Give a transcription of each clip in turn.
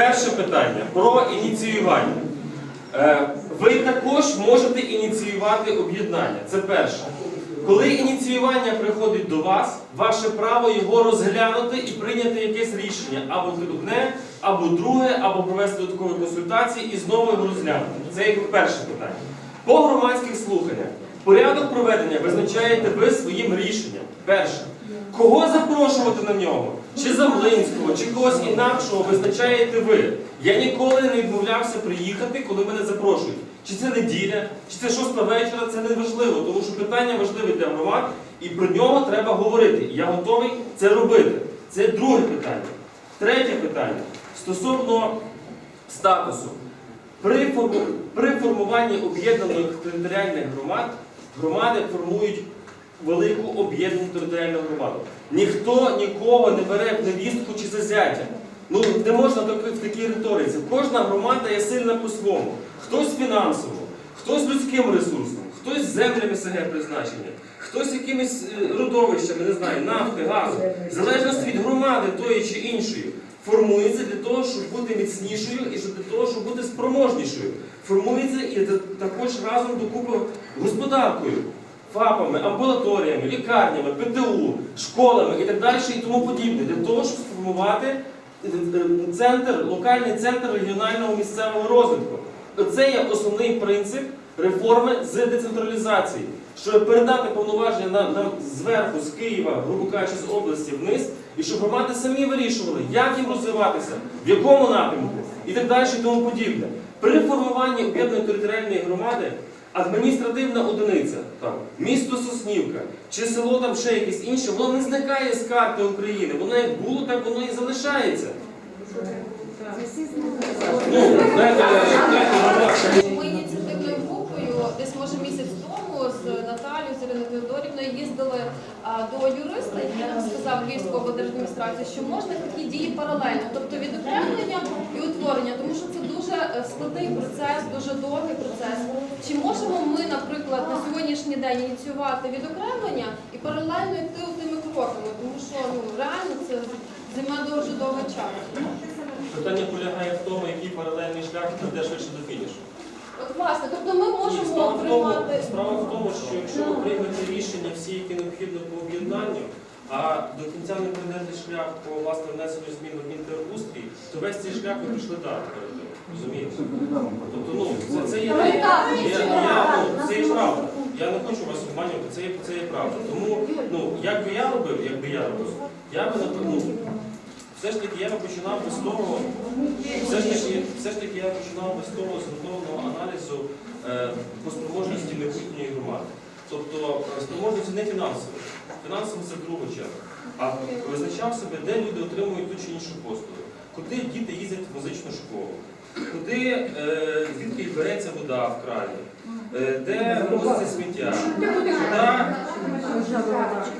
перше питання про ініціювання. Е, Ви також можете ініціювати об'єднання. Це перше. Коли ініціювання приходить до вас, ваше право його розглянути і прийняти якесь рішення або одне, або друге, або провести додаткові консультації і знову його розглянути. Це як перше питання. По громадських слуханнях порядок проведення визначаєте ви своїм рішенням. Перше. Кого запрошувати на нього? Чи Замлинського, чи когось інакшого визначаєте ви. Я ніколи не відмовлявся приїхати, коли мене запрошують. Чи це неділя, чи це шоста вечора, це не важливо, тому що питання важливе для громад, і про нього треба говорити. Я готовий це робити. Це друге питання. Третє питання стосовно статусу. При формуванні об'єднаних територіальних громад громади формують велику об'єднану територіальну громаду. Ніхто нікого не бере в невістку чи за зятя. Ну не можна в такій риториці. Кожна громада є сильна по-своєму. Хтось фінансово, хтось людським ресурсом, хтось землями СГ призначення, хтось якимись е, родовищами, не знаю, нафти, газу. В залежності від громади тої чи іншої. Формується для того, щоб бути міцнішою і для того, щоб бути спроможнішою. Формується і також разом докупи господаркою, ФАПами, амбулаторіями, лікарнями, ПТУ, школами і так далі і тому подібне, для того, щоб сформувати е, е, центр, локальний центр регіонального місцевого розвитку. Це є основний принцип реформи з децентралізації, щоб передати повноваження на, на зверху з Києва, грубо кажучи, з області вниз, і щоб громади самі вирішували, як їм розвиватися, в якому напрямку і так далі, і тому подібне. При формуванні об'єднаної територіальної громади адміністративна одиниця, там, місто Соснівка чи село там ще якесь інше, воно не зникає з карти України. Воно як було, так воно і залишається. Ну, знаєте, знаєте, Ми ініціативною групою десь може місяць тому з Наталією з Іриною Теодорівною їздили а, до юриста, який сказав Львівської облдержадміністрації, що можна такі дії паралельно, тобто відокремлення і утворення, тому що це дуже е, складний процес, дуже довгий процес. Чи можемо ми, наприклад, на сьогоднішній день ініціювати відокремлення і паралельно йти тими кроками, тому що ну реально це займе дуже довгий час. Питання полягає в тому, який паралельний шлях прийде швидше до фінішу. От власне, тобто ми можемо справа в тому, приймати. справа в тому, що якщо ви приймете рішення всі, які необхідно по об'єднанню, а до кінця не прийдете шлях по власне внесенню змін в Мінтерустрій, то весь цей шлях ви пішли далі. Розумієте? Тобто, ну, це, це є, Ну, так, я, я, ну, це є правда. Я не хочу вас обманювати, це є, це є правда. Тому, ну, як би я робив, як би я робив, я би напевно, все ж таки я починав би з того, все ж таки, все ж таки я починав би з того зґрунтованого аналізу е, по спроможності майбутньої громади. Тобто е, спроможності не фінансово. Фінансово це в другу чергу. А визначав себе, де люди отримують ту чи іншу послугу, куди діти їздять в музичну школу, куди е, звідки береться вода в крані, е, де вивозиться сміття, куди?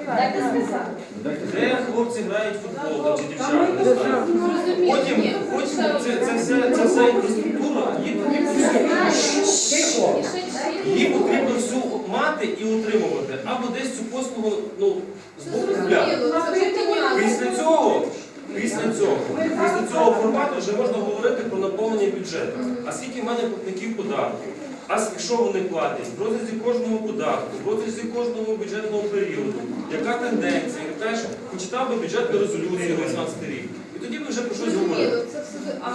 Дайте сказати. де хлопці грають в футбол там, чи дівчата. Потім, потім це- це, це, все, це вся інфраструктура, її потрібно, її потрібно всю мати і утримувати, або десь цю послугу ну, з боку купляти. зрозуміло, це вже понятно. Після цього, після цього, після цього формату вже можна говорити про наповнення бюджету. А скільки в мене платників податків? А що вони платять? В розрізі кожного податку, в розрізі кожного бюджетного періоду, яка тенденція? Теж почитав би бюджетну резолюцію на 16 рік. І тоді би вже про щось говорили. Це все. А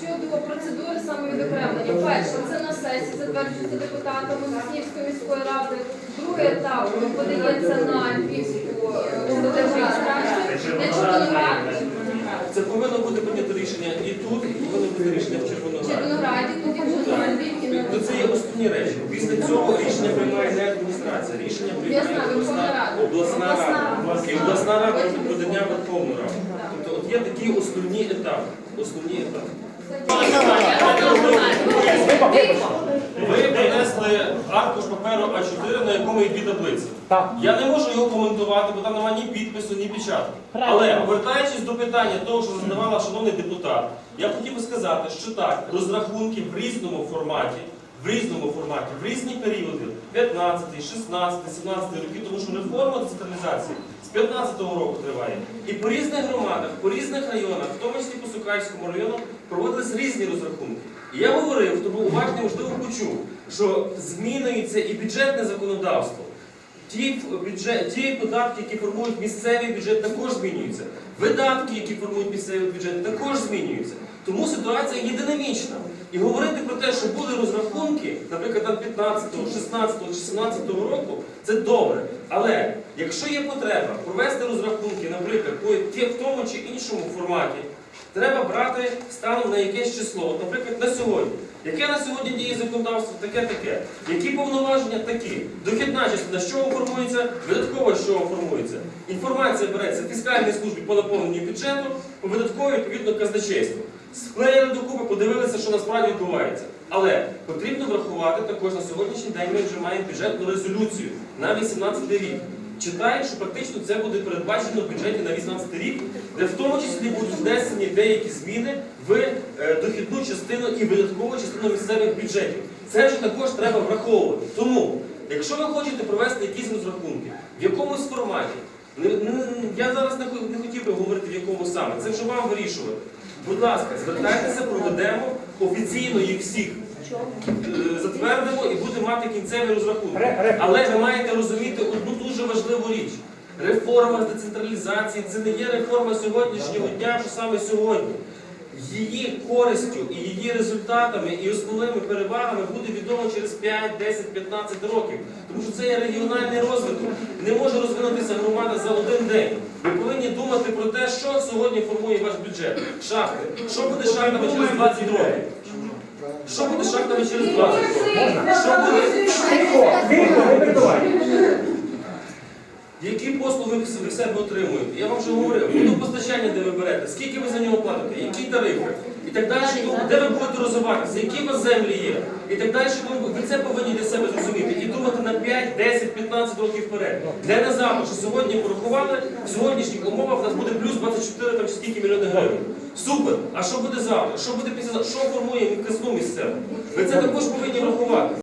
щодо процедури самовідокремлення, перше, це на сесії затверджується депутатами Соснівської міської ради. Другий етап подається на Львівську Виноград Це повинно бути прийнято рішення і тут, і повинно бути рішення в Червонограді. Винограді, тоді вже Ну, це є основні речі. Після цього рішення приймає не адміністрація, рішення приймає обласна, Рада. обласна рада. І обласна рада робить подання Верховну Раду. Тобто от є такі основні етапи. Основні етапи. Принесли аркуш паперу А4, на якому є дві таблиці. Так. Я не можу його коментувати, бо там немає ні підпису, ні печатки. Але повертаючись до питання того, що задавала шановний депутат, я хотів би сказати, що так, розрахунки в різному форматі, в різному форматі, в різні періоди, 15, 16, 17 роки, тому що реформа децентралізації з 15-го року триває. І по різних громадах, по різних районах, в тому числі по Сукальському району, проводились різні розрахунки. І я говорив, хто був уважний, можливо, почув, що змінюється і бюджетне законодавство. Ті, бюджет, ті податки, які формують місцевий бюджет, також змінюються. Видатки, які формують місцевий бюджет, також змінюються. Тому ситуація є динамічна. І говорити про те, що були розрахунки, наприклад, там 15, 16 чи 17 року, це добре. Але якщо є потреба провести розрахунки, наприклад, в тому чи іншому форматі, треба брати станом на якесь число. От, наприклад, на сьогодні. Яке на сьогодні діє законодавство, таке таке. Які повноваження такі? Дохідна частина, з чого формується, видаткова з чого формується. Інформація береться в фіскальній службі по наповненню бюджету, по видатковій, відповідно, казначейству. Склеїли докупи, подивилися, що насправді відбувається. Але потрібно врахувати також на сьогоднішній день ми вже маємо бюджетну резолюцію на 18 рік. Читають, що практично це буде передбачено в бюджеті на 18 рік, де в тому числі будуть внесені деякі зміни в е, дохідну частину і видаткову частину місцевих бюджетів. Це вже також треба враховувати. Тому, якщо ви хочете провести якісь розрахунки в якомусь форматі, я зараз не, хотів би говорити в якому саме, це вже вам вирішувати. Будь ласка, звертайтеся, проведемо офіційно їх всіх затвердимо і будемо мати. Ре- ре- Але ви маєте розуміти одну дуже важливу річ. Реформа з децентралізації це не є реформа сьогоднішнього дня, що саме сьогодні. Її користю і її результатами і основними перевагами буде відомо через 5, 10, 15 років. Тому що це є регіональний розвиток. Не може розвинутися громада за один день. Ви повинні думати про те, що сьогодні формує ваш бюджет. Шахти. Що буде шахтами через 20 років? Що буде шахтами через 20 років? Що буде? Тихо, тихо, не перебивай. Які послуги ви в себе отримуєте? Я вам вже говорив, водопостачання, де ви берете, скільки ви за нього платите, які тарифи, і так далі, де ви будете розвиватися, які у вас землі є, і так далі. Ви це повинні для себе зрозуміти і думати на 5, 10, 15 років вперед. Не на завтра, що сьогодні порахували, в сьогоднішніх умовах у нас буде плюс 24 там, стільки мільйони гривень. Супер! А що буде завтра? Що буде після Що формує казну місцеву? Ви це також повинні врахувати.